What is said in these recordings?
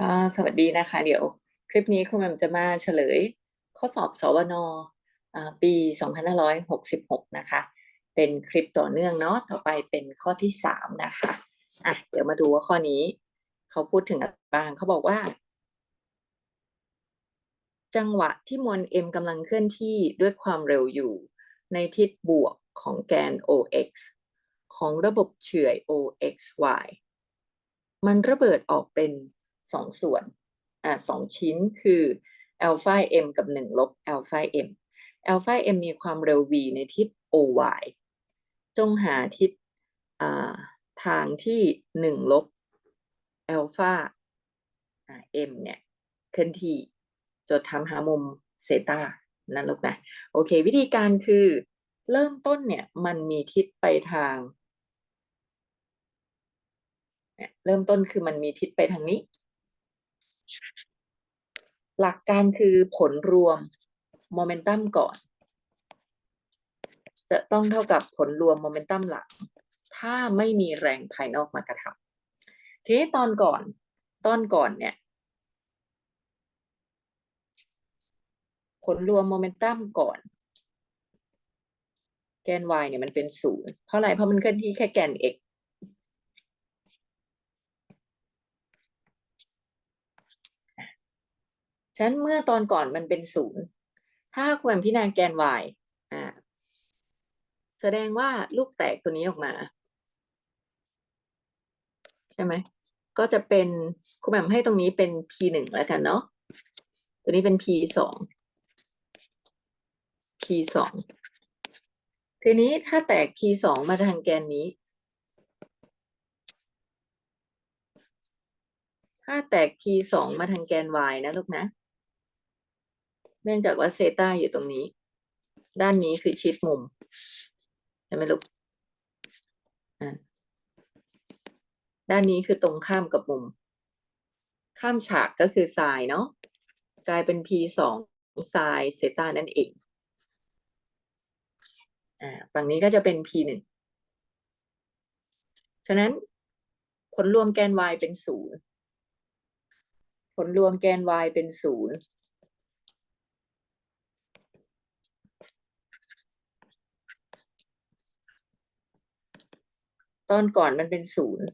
ก็สวัสดีนะคะ เดี๋ยวคลิปนี้คุณแม่มจะมาเฉลย ข้อสอบสวนอ่าปี 2566 นะคะ เป็นคลิปต่อเนื่องเนาะต่อไปเป็นข้อที่ 3 นะคะอะเดี๋ยวมาดูว่าข้อนี้ เขาพูดถึงอะไรบ้างเขาบอกว่า จังหวะที่มวล m กำลังเคลื่อนที่ด้วยความเร็วอยู่ ในทิศบวกของแกน OX ของระบบเฉื่อย OXY มันระเบิดออกเป็น สองส่วนอ่าสองชิ้นคืออัลฟา m กับหนึ่งลบอัลฟา m อัลฟา m มีความเร็ว v ในทิศ oy จงหาทิศอ่าทางที่หนึ่งลบอัลฟา m เนี่ยเคลื่อนที่จดทำหามุมเซตานั่นลูกนะ โอเค วิธีการคือเริ่มต้นเนี่ยมันมีทิศไปทาง เริ่มต้นคือมันมีทิศไปทางนี้ หลักการคือผลรวมโมเมนตัมก่อน จะต้องเท่ากับผลรวมโมเมนตัมหลัง ถ้าไม่มีแรงภายนอกมากระทำทีนี้ตอนก่อน ตอนก่อนเนี่ย ผลรวมโมเมนตัมก่อนแกน y เนี่ยมันเป็นศูนย์เพราะอะไรเพราะมันเคลื่อนที่แค่แกน x ฉะนั้นเมื่อตอนก่อนมันเป็นศูนย์ถ้าควรพิจารณาแกน y อ่าแสดงว่าลูกแตกตัวนี้ออกมา ใช่ไหมก็จะเป็นครูแหม่มให้ตรงนี้เป็น p หนึ่งแล้วกันเนาะตัวนี้เป็น p สอง p สองทีนี้ถ้าแตก p สองมาทางแกนนี้ ถ้าแตก p สองมาทางแกน y นะลูกนะ เนื่องจากว่าเซต้าอยู่ตรงนี้ ด้านนี้คือชิดมุมใช่ไหมลูกอ่าด้านนี้คือตรงข้ามกับมุม ข้ามฉากก็คือไซน์เนาะกลายเป็น p สองไซน์เซต้านั่นเองอ่าฝั่งนี้ก็จะเป็น p หนึ่งฉะนั้นผลรวมแกน y เป็นศูนย์ผลรวมแกน y เป็นศูนย์ ตอนก่อนมันเป็นศูนย์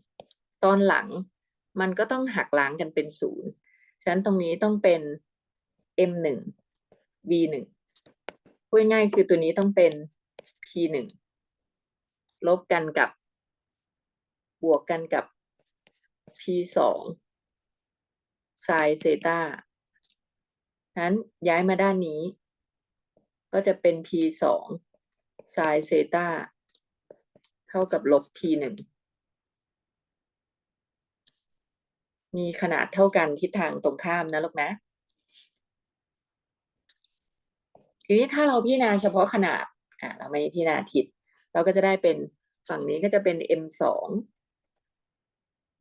ตอนหลังมันก็ต้องหักล้างกันเป็นศูนย์ฉะนั้นตรงนี้ต้องเป็น m หนึ่ง v หนึ่งพูดง่ายคือตัวนี้ต้องเป็น p หนึ่งลบกันกับบวกกันกับ p สองไซน์เซตาฉะนั้นย้ายมาด้านนี้ ก็จะเป็น p สองไซน์เซตา เท่ากับลบ p หนึ่งมีขนาดเท่ากันทิศทางตรงข้ามนะลูกนะ ทีนี้ถ้าเราพิจารณาเฉพาะขนาดอ่าเราไม่พิจารณาทิศเราก็จะได้เป็นฝั่งนี้ก็จะเป็น m สอง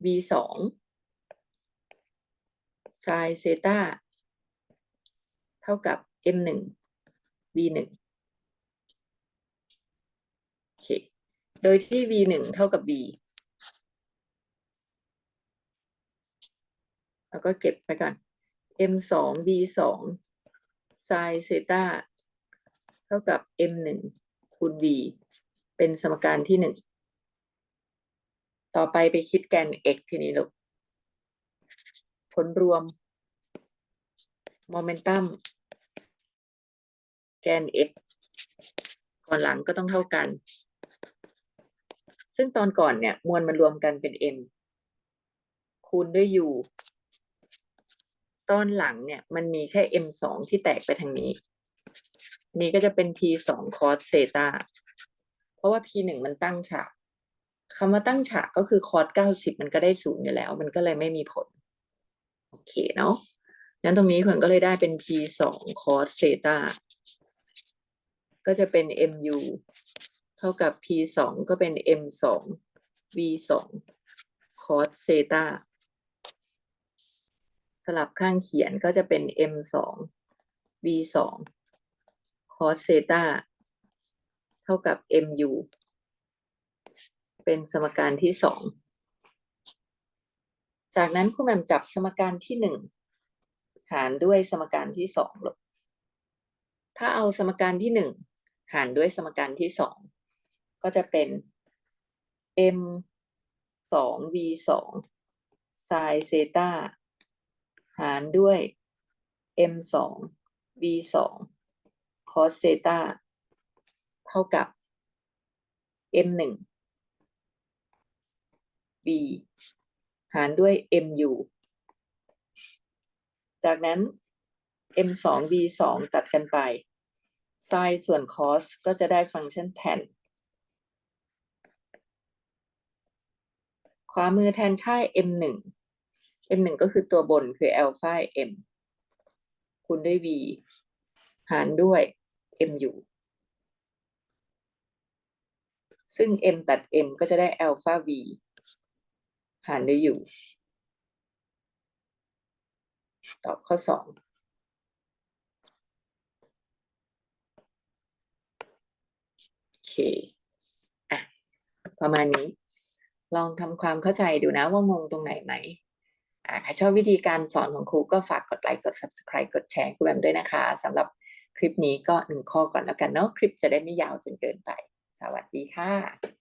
v สองไซน์เซตาเท่ากับ m หนึ่ง v หนึ่งโอเค โดยที่ v หนึ่งเท่ากับ v แล้วก็เก็บไปก่อน m สอง v สองไซน์เซต้าเท่ากับ m หนึ่งคูณ v เป็นสมการที่หนึ่ง ต่อไปไปคิดแกน x ทีนี้ลูก ผลรวม โมเมนตัม แกน x ก่อนหลังก็ต้องเท่ากัน ซึ่งตอนก่อนเนี่ย มวลมันรวมกันเป็น m คูณด้วย u ตอนหลังเนี่ย มันมีแค่ m สองที่แตกไปทางนี้ นี่ก็จะเป็น p สอง cos เซตาเพราะว่า p หนึ่งมันตั้งฉากคำว่าตั้งฉากก็คือ cos เก้าสิบมันก็ได้ศูนย์อยู่แล้ว มันก็เลยไม่มีผล โอเคเนาะนั้นตรงนี้คนก็เลยได้เป็น p สอง cos เซตาก็จะเป็น mu เท่ากับ p สองก็เป็น m สอง v สอง cos เซตาสลับข้างเขียนก็จะเป็น m สอง v สอง cos เซตาเท่ากับ mu เป็นสมการที่สองจากนั้นคุณแม่มจับสมการที่หนึ่งหารด้วยสมการที่สองลบถ้าเอาสมการที่หนึ่งหารด้วยสมการที่สอง ก็จะเป็น m สอง v สอง sin เซตาหารด้วย m สอง v สอง cos เซตาเท่ากับ m หนึ่ง v หารด้วย mu จากนั้น m สอง v สองตัดกันไป sin ส่วน cos ก็จะได้ฟังก์ชัน tan ขวามือแทนค่า m หนึ่ง m หนึ่งก็คือตัวบนคือ alpha m คูณด้วย v หารด้วย mu ซึ่ง m ตัด m ก็จะได้ alpha v หารด้วย u ตอบข้อสองโอเค อะ ประมาณนี้ ลองทำความเข้าใจดูนะว่างงตรงไหนไหมถ้าชอบวิธีการสอนของครูก็ฝากกดไลค์กด subscribe กดแชร์ครูแบมด้วยนะคะสำหรับคลิปนี้ก็หนึ่งข้อก่อนแล้วกันเนาะคลิปจะได้ไม่ยาวจนเกินไป สวัสดีค่ะ